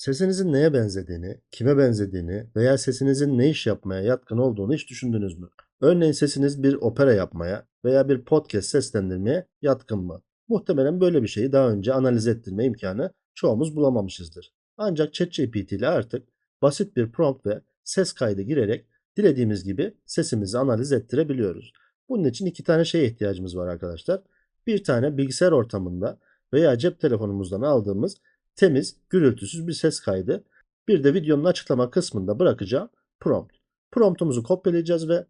Sesinizin neye benzediğini, kime benzediğini veya sesinizin ne iş yapmaya yatkın olduğunu hiç düşündünüz mü? Örneğin sesiniz bir opera yapmaya veya bir podcast seslendirmeye yatkın mı? Muhtemelen böyle bir şeyi daha önce analiz ettirme imkanı çoğumuz bulamamışızdır. Ancak ChatGPT ile artık basit bir prompt ve ses kaydı girerek dilediğimiz gibi sesimizi analiz ettirebiliyoruz. Bunun için iki tane şeye ihtiyacımız var arkadaşlar. Bir tane bilgisayar ortamında veya cep telefonumuzdan aldığımız temiz, gürültüsüz bir ses kaydı. Bir de videonun açıklama kısmında bırakacağım prompt. Promptumuzu kopyalayacağız ve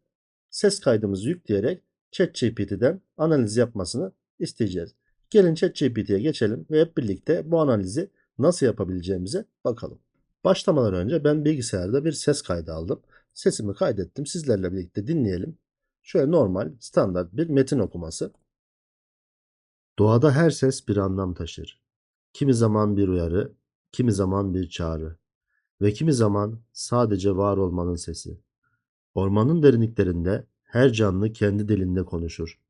ses kaydımızı yükleyerek ChatGPT'den analiz yapmasını isteyeceğiz. Gelin ChatGPT'ye geçelim ve hep birlikte bu analizi nasıl yapabileceğimize bakalım. Başlamadan önce ben bilgisayarda bir ses kaydı aldım. Sesimi kaydettim. Sizlerle birlikte dinleyelim. Şöyle normal, standart bir metin okuması. Doğada her ses bir anlam taşır. Kimi zaman bir uyarı, kimi zaman bir çağrı ve kimi zaman sadece var olmanın sesi. Ormanın derinliklerinde her canlı kendi dilinde konuşur.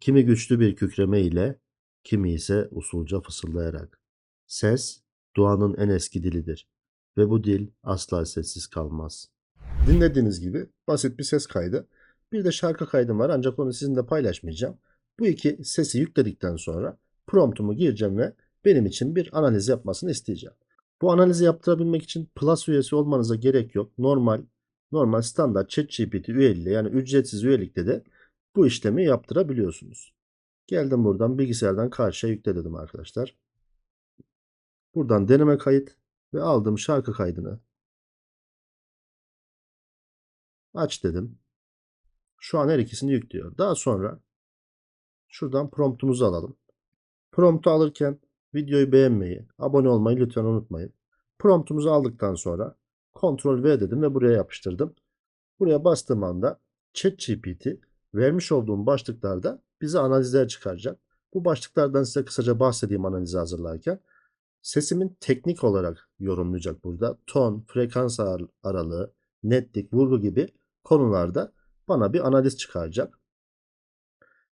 Kimi güçlü bir kükreme ile, kimi ise usulca fısıldayarak. Ses, doğanın en eski dilidir ve bu dil asla sessiz kalmaz. Dinlediğiniz gibi basit bir ses kaydı. Bir de şarkı kaydım var ancak onu sizinle paylaşmayacağım. Bu iki sesi yükledikten sonra promptumu gireceğim ve benim için bir analiz yapmasını isteyeceğim. Bu analizi yaptırabilmek için Plus üyesi olmanıza gerek yok. Normal normal standart ChatGPT üyeliği yani ücretsiz üyelikte de bu işlemi yaptırabiliyorsunuz. Geldim buradan bilgisayardan karşıya yükle dedim arkadaşlar. Buradan deneme kayıt ve aldığım şarkı kaydını aç dedim. Şu an her ikisini yüklüyor. Daha sonra şuradan promptumuzu alalım. Promptu alırken videoyu beğenmeyi, abone olmayı lütfen unutmayın. Promptumuzu aldıktan sonra Ctrl V dedim ve buraya yapıştırdım. Buraya bastığım anda ChatGPT vermiş olduğum başlıklarda bize analizler çıkaracak. Bu başlıklardan size kısaca bahsedeyim analizi hazırlarken. Sesimin teknik olarak yorumlayacak burada. Ton, frekans ar- aralığı, netlik, vurgu gibi konularda bana bir analiz çıkaracak.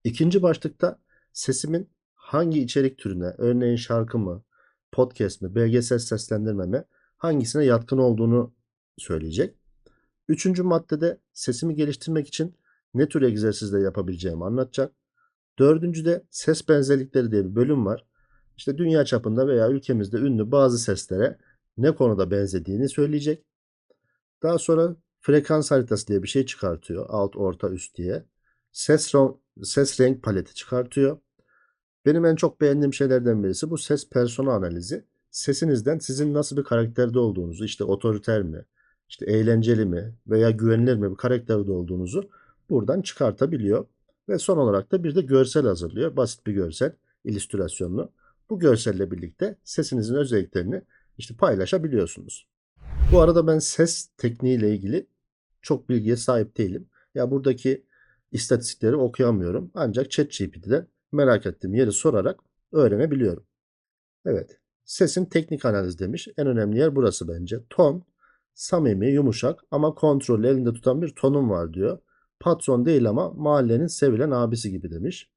İkinci başlıkta sesimin hangi içerik türüne, örneğin şarkı mı, podcast mi, belgesel seslendirme mi, hangisine yatkın olduğunu söyleyecek. Üçüncü maddede sesimi geliştirmek için ne tür egzersizler yapabileceğimi anlatacak. Dördüncüde ses benzerlikleri diye bir bölüm var. İşte dünya çapında veya ülkemizde ünlü bazı seslere ne konuda benzediğini söyleyecek. Daha sonra frekans haritası diye bir şey çıkartıyor. Alt, orta, üst diye. Ses, ses renk paleti çıkartıyor. Benim en çok beğendiğim şeylerden birisi bu ses persona analizi. Sesinizden sizin nasıl bir karakterde olduğunuzu, işte otoriter mi, işte eğlenceli mi veya güvenilir mi bir karakterde olduğunuzu buradan çıkartabiliyor. Ve son olarak da bir de görsel hazırlıyor. Basit bir görsel, illüstrasyonlu. Bu görselle birlikte sesinizin özelliklerini işte paylaşabiliyorsunuz. Bu arada ben ses tekniğiyle ilgili çok bilgiye sahip değilim. Ya buradaki istatistikleri okuyamıyorum. Ancak ChatGPT'den merak ettiğim yeri sorarak öğrenebiliyorum. Evet. Sesin teknik analiz demiş. En önemli yer burası bence. Ton, samimi, yumuşak ama kontrolü elinde tutan bir tonum var diyor. Patron değil ama mahallenin sevilen abisi gibi demiş.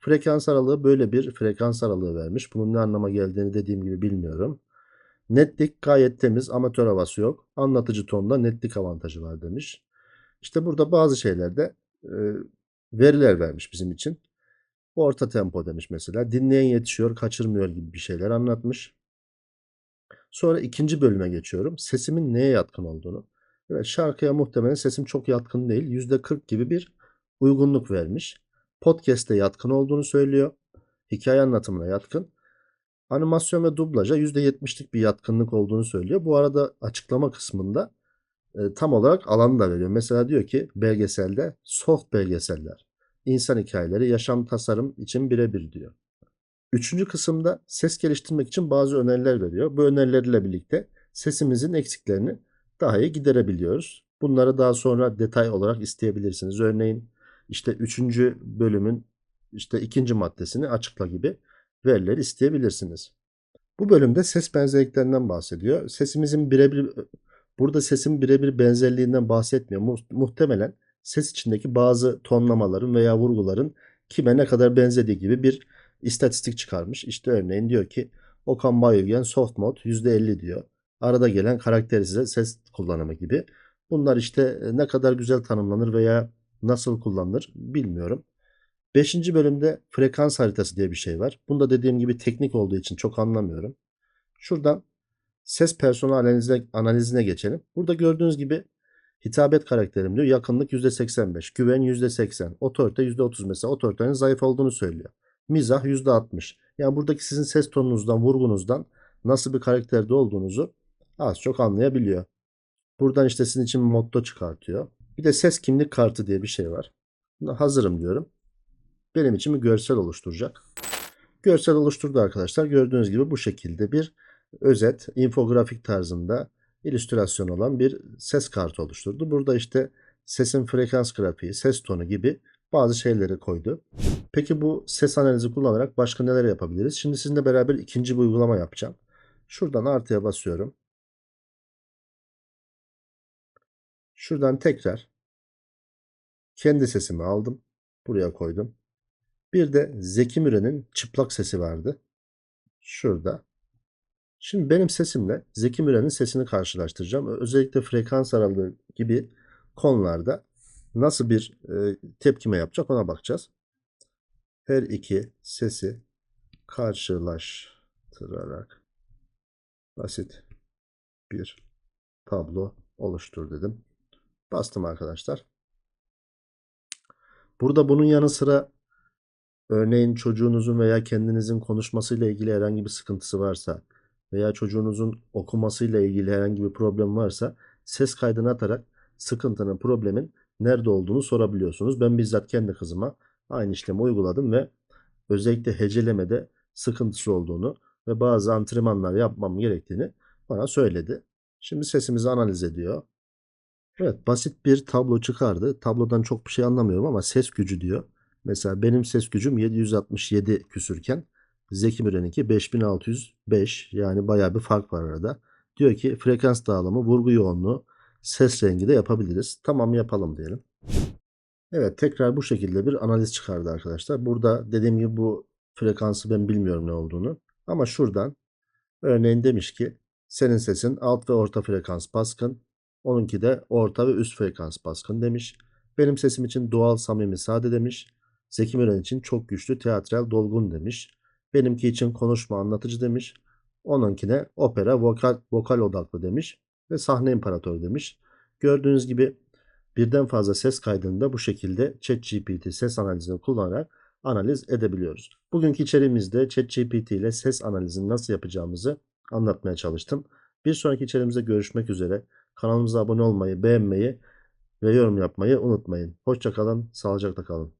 Frekans aralığı böyle bir frekans aralığı vermiş. Bunun ne anlama geldiğini dediğim gibi bilmiyorum. Netlik gayet temiz, amatör havası yok. Anlatıcı tonda netlik avantajı var demiş. İşte burada bazı şeylerde e, veriler vermiş bizim için. Orta tempo demiş mesela. Dinleyen yetişiyor, kaçırmıyor gibi bir şeyler anlatmış. Sonra ikinci bölüme geçiyorum. Sesimin neye yatkın olduğunu. Evet, şarkıya muhtemelen sesim çok yatkın değil. %40 gibi bir uygunluk vermiş. Podcast'te yatkın olduğunu söylüyor. Hikaye anlatımına yatkın. Animasyon ve dublaja %70'lik bir yatkınlık olduğunu söylüyor. Bu arada açıklama kısmında e, tam olarak alanı da veriyor. Mesela diyor ki belgeselde soft belgeseller, insan hikayeleri, yaşam tasarım için birebir diyor. Üçüncü kısımda ses geliştirmek için bazı öneriler veriyor. Bu önerilerle birlikte sesimizin eksiklerini daha iyi giderebiliyoruz. Bunları daha sonra detay olarak isteyebilirsiniz. Örneğin işte üçüncü bölümün işte ikinci maddesini açıkla gibi verileri isteyebilirsiniz. Bu bölümde ses benzerliklerinden bahsediyor. Sesimizin birebir burada sesin birebir benzerliğinden bahsetmiyor. Muhtemelen ses içindeki bazı tonlamaların veya vurguların kime ne kadar benzediği gibi bir istatistik çıkarmış. İşte örneğin diyor ki Okan Bayülgen soft mod %50 diyor. arada gelen karakterize ses kullanımı gibi. Bunlar işte e, ne kadar güzel tanımlanır veya nasıl kullanılır bilmiyorum. Beşinci bölümde frekans haritası diye bir şey var. Bunda dediğim gibi teknik olduğu için çok anlamıyorum. Şuradan ses personel analizine, analizine geçelim. Burada gördüğünüz gibi hitabet karakterim diyor. Yakınlık %85, güven %80, otorite %30 mesela otoritenin zayıf olduğunu söylüyor. Mizah %60. Yani buradaki sizin ses tonunuzdan, vurgunuzdan nasıl bir karakterde olduğunuzu az çok anlayabiliyor. Buradan işte sizin için motto çıkartıyor. Bir de ses kimlik kartı diye bir şey var. Buna hazırım diyorum. Benim için bir görsel oluşturacak. Görsel oluşturdu arkadaşlar. Gördüğünüz gibi bu şekilde bir özet, infografik tarzında illüstrasyon olan bir ses kartı oluşturdu. Burada işte sesin frekans grafiği, ses tonu gibi bazı şeyleri koydu. Peki bu ses analizi kullanarak başka neler yapabiliriz? Şimdi sizinle beraber ikinci bir uygulama yapacağım. Şuradan artıya basıyorum. Şuradan tekrar kendi sesimi aldım. Buraya koydum. Bir de Zeki Müren'in çıplak sesi vardı. Şurada. Şimdi benim sesimle Zeki Müren'in sesini karşılaştıracağım. Özellikle frekans aralığı gibi konularda nasıl bir e, tepkime yapacak ona bakacağız. Her iki sesi karşılaştırarak basit bir tablo oluştur dedim. Bastım arkadaşlar. Burada bunun yanı sıra örneğin çocuğunuzun veya kendinizin konuşmasıyla ilgili herhangi bir sıkıntısı varsa veya çocuğunuzun okumasıyla ilgili herhangi bir problem varsa ses kaydını atarak sıkıntının, problemin nerede olduğunu sorabiliyorsunuz. Ben bizzat kendi kızıma aynı işlemi uyguladım ve özellikle hecelemede sıkıntısı olduğunu ve bazı antrenmanlar yapmam gerektiğini bana söyledi. Şimdi sesimizi analiz ediyor. Evet basit bir tablo çıkardı. Tablodan çok bir şey anlamıyorum ama ses gücü diyor. Mesela benim ses gücüm 767 küsürken Zeki Müren'inki 5605 yani bayağı bir fark var arada. Diyor ki frekans dağılımı, vurgu yoğunluğu, ses rengi de yapabiliriz. Tamam yapalım diyelim. Evet tekrar bu şekilde bir analiz çıkardı arkadaşlar. Burada dediğim gibi bu frekansı ben bilmiyorum ne olduğunu. Ama şuradan örneğin demiş ki senin sesin alt ve orta frekans baskın. Onunki de orta ve üst frekans baskın demiş. Benim sesim için doğal, samimi, sade demiş. Zeki Müren için çok güçlü, teatral, dolgun demiş. Benimki için konuşma, anlatıcı demiş. Onunkine opera, vokal, vokal odaklı demiş. Ve sahne imparatoru demiş. Gördüğünüz gibi birden fazla ses kaydını da bu şekilde ChatGPT ses analizini kullanarak analiz edebiliyoruz. Bugünkü içeriğimizde ChatGPT ile ses analizini nasıl yapacağımızı anlatmaya çalıştım. Bir sonraki içeriğimizde görüşmek üzere. Kanalımıza abone olmayı, beğenmeyi ve yorum yapmayı unutmayın. Hoşçakalın, sağlıcakla kalın.